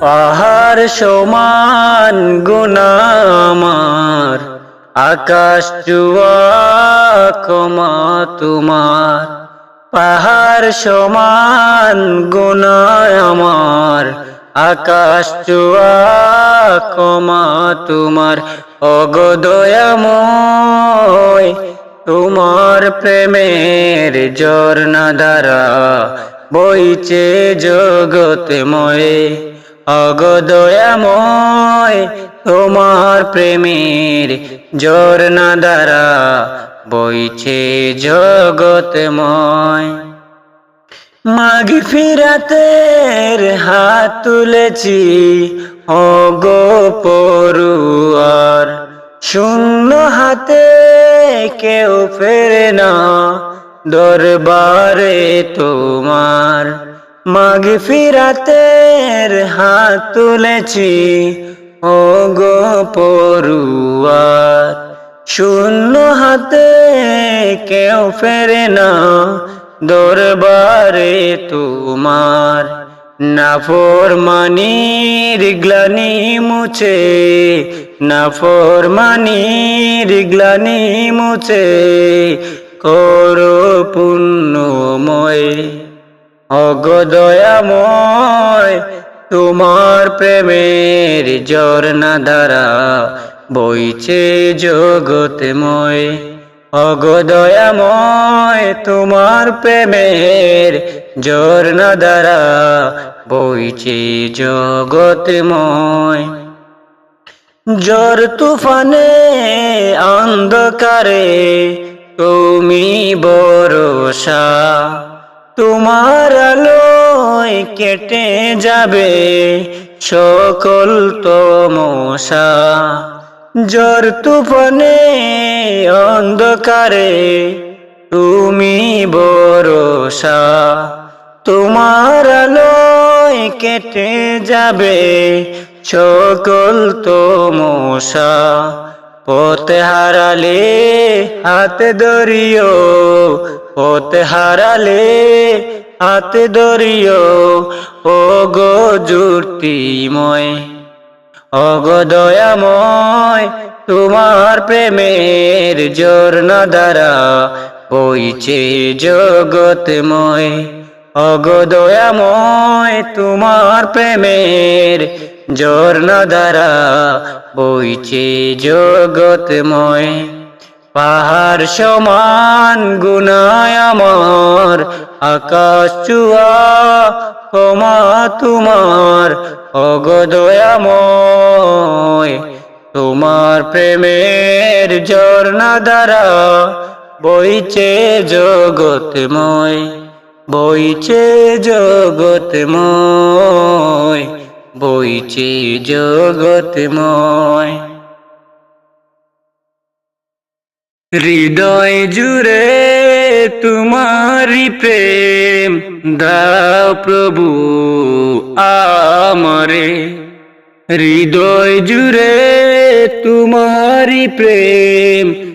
পাহাড় সমান গুনামার, আকাশ চুয়া ক্ষমা তোমার। পাহাড় সমান গুনায় আমার আকাশ চুয়া ক্ষমা তোমার। অগদয়াময় তোমার প্রেমের জর্না দ্বারা বইছে জগতময় অগদয়াময় তোমার প্রেমের জর্না দ্বারা বইছে জগতময় মাগি ফিরাতের হাত তুলেছি, অগো পড়ুয়ার। শূন্য হাতে কেউ ফেরে না দরবারে তোমার মাগি ফিরাতের হাত তুলেছি। অগো পড়ুয়ার, শূন্য হাতে কেউ ফেরে না। দরবারে তোমার নাফর মানির গ্লানি মুছে নাফর মানির গ্লানি মুছে। করো পুণ্যময়, অগদয়াময় তোমার প্রেমের জর্না দ্বারা বইছে জগতময়। অগদয়াময় তোমার প্রেমের জর্না দ্বারা বইছে জগতময়। জর তুফানে, অন্ধকারে তুমি বরসা তোমার আলোয় কেটে যাবে সকল তমসা। জর তুফানে অন্ধকারে তুমি বরসা তোমার আলোয় কেটে যাবে সকল তমসা। পথে হারালে হাতে ধরিও, পথে হারালে হাতে ধরিও। ও গো জুটিময় অগদয়াময় তোমার প্রেমের জর্না দ্বারা বইছে জগতময় অগদয়াময় তোমার প্রেমের জর্না দ্বারা বইছে জগতময় পাহাড় সমান গুনায় আমার, আকাশ চুয়া ক্ষমা তোমার। অগদয়াময় তোমার প্রেমের জর্না দ্বারা বইছে জগতময় বইছে জগতময় বইছে জগতময় হৃদয় জুড়ে তোমারি প্রেম, দাও প্রভু আমারে। হৃদয় জুড়ে তোমারি প্রেম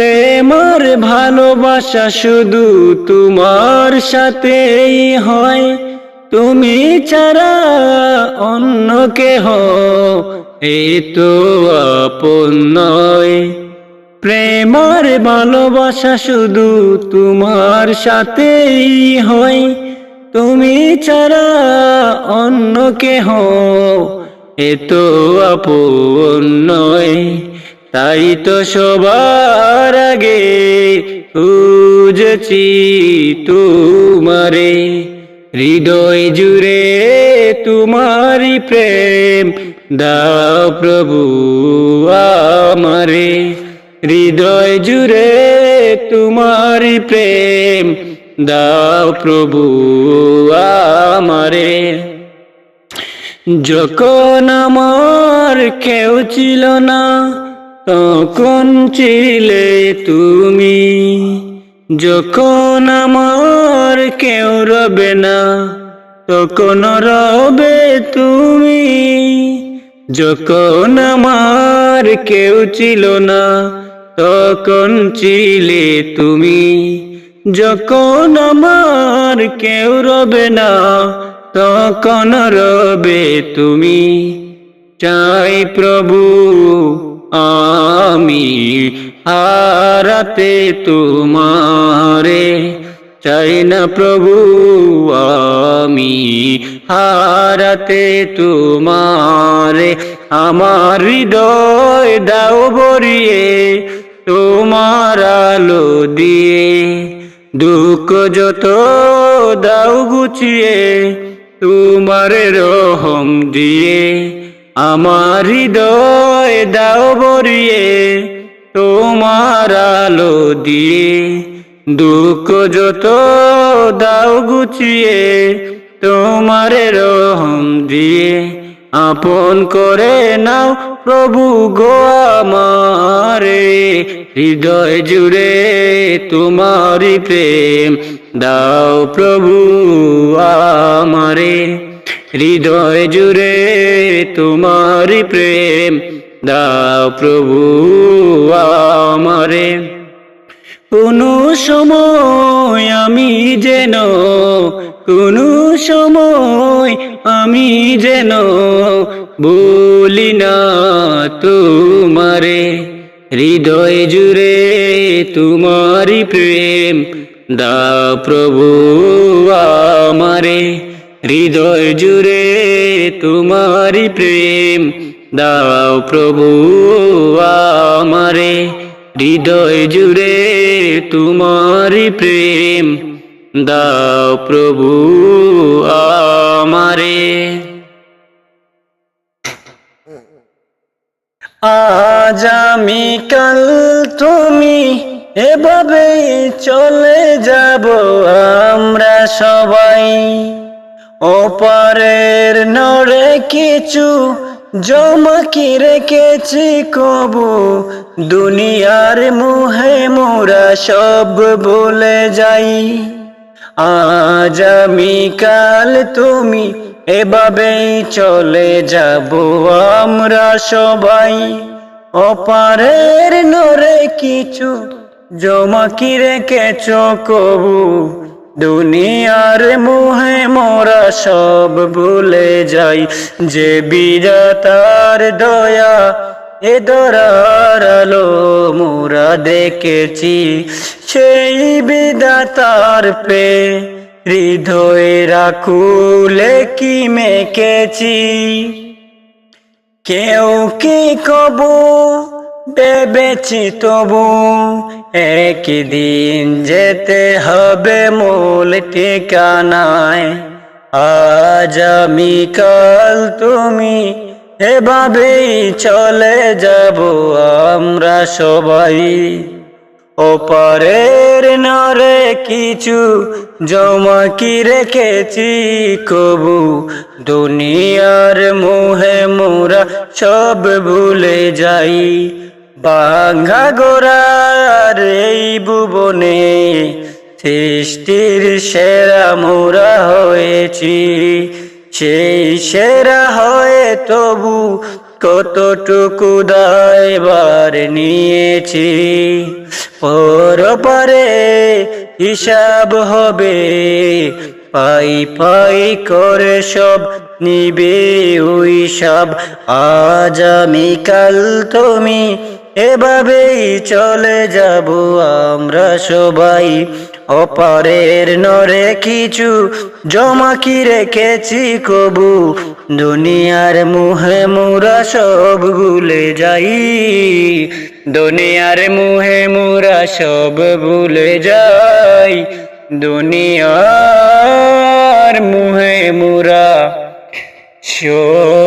প্রেমার ভালোবাসা শুধু তোমার সাথেই হয়। তুমি ছাড়া অন্য কেহ এ তো আপন নয়। প্রেমার ভালোবাসা শুধু তোমার সাথেই হয়। তুমি ছাড়া অন্য কেহ এ তো আপন নয়। তাই তো সবার আগে খুঁজছি তোমারে। হৃদয় জুড়ে তোমারি প্রেম, দাও প্রভু আমারে। হৃদয় জুড়ে তোমারি প্রেম, দাও প্রভু আমারে। যখন আমার কেউ ছিল না তখন ছিলে তুমি, যখন আমার কেউ রবে না, তখন রবে তুমি, যখন আমার কেউ ছিল না, তখন ছিলে তুমি, যখন আমার কেউ রবে না, তখন রবে তুমি। চাই প্রভু আমি হারাতে তোমারে চাই না প্রভু, আমি হারাতে তোমারে। আমার হৃদয় দাও বরিয়ে তোমার আলো দিয়ে। দুঃখ যত দাও গুছিয়ে, তোমার রহম দিয়ে। আমার হৃদয় দাও বরিয়ে তোমার আলো দিয়ে। দুঃখ যত দাও গুছিয়ে, তোমার রহম দিয়ে। আপন করে নাও প্রভু গো আমারে, হৃদয় জুড়ে তোমারি প্রেম। দাও প্রভু আমারে। হৃদয় জুড়ে তোমারি প্রেম, দাও প্রভু আমারে। কোনো সময় আমি যেন, কোনো সময় আমি যেন বলি না তোমারে। হৃদয় জুড়ে তোমারি প্রেম দা প্রভু আমারে। হৃদয় জুড়ে তোমারি প্রেম, দাও প্রভু আমারে। হৃদয় জুড়ে তোমারি প্রেম, দাও প্রভু আমারে। আজ আমি কাল তুমি এভাবে চলে যাব, আমরা সবাই ওপারের নড়ে কিছু জমা কি রেখেছি কবু? দুনিয়ার মুহে মোরা সব বলে যাই। আজ আমি কাল তুমি এভাবেই চলে যাব, আমরা সবাই। অপারের নরে কিছু জমা কি রেখেছ কবু? দুনিয়ার মুহে মোরা সব ভুলে যাই, যে বিরাতার দয়া এ দরার আলো মোরা দেখেছি, সেই বিদাতার পে হৃদয়ে রাখুলে কি মেকেছি কেউ কি কবু ভেবেছি তবু একদিন যেতে হবে মূল ঠিকানায়। আজ আমি কাল তুমি এভাবেই চলে যাব, আমরা সবাই। ওপারের নরে কিছু জমা কি রেখেছি কবু? দুনিয়ার মোহে মোরা সব ভুলে যাই। বাঘা গোড়ার এই ভুবনে সৃষ্টির সেরা মোরা হয়েছি। সেই সেরা হয়ে তবু কতটুকু দায়বার নিয়েছি। পরপারে হিসাব হবে, পাই পাই করে সব নিবে ওই সব। আজ আমি কাল তুমি এভাবেই চলে যাব আমরা সবাই। অপারের নরে কিছু জমা কি রেখেছি কবু? দুনিয়ার মুহে মুরা সব ভুলে যাই। দুনিয়ার মুহে মুরা সব ভুলে যাই। দুনিয়ার মুহে মুরা সব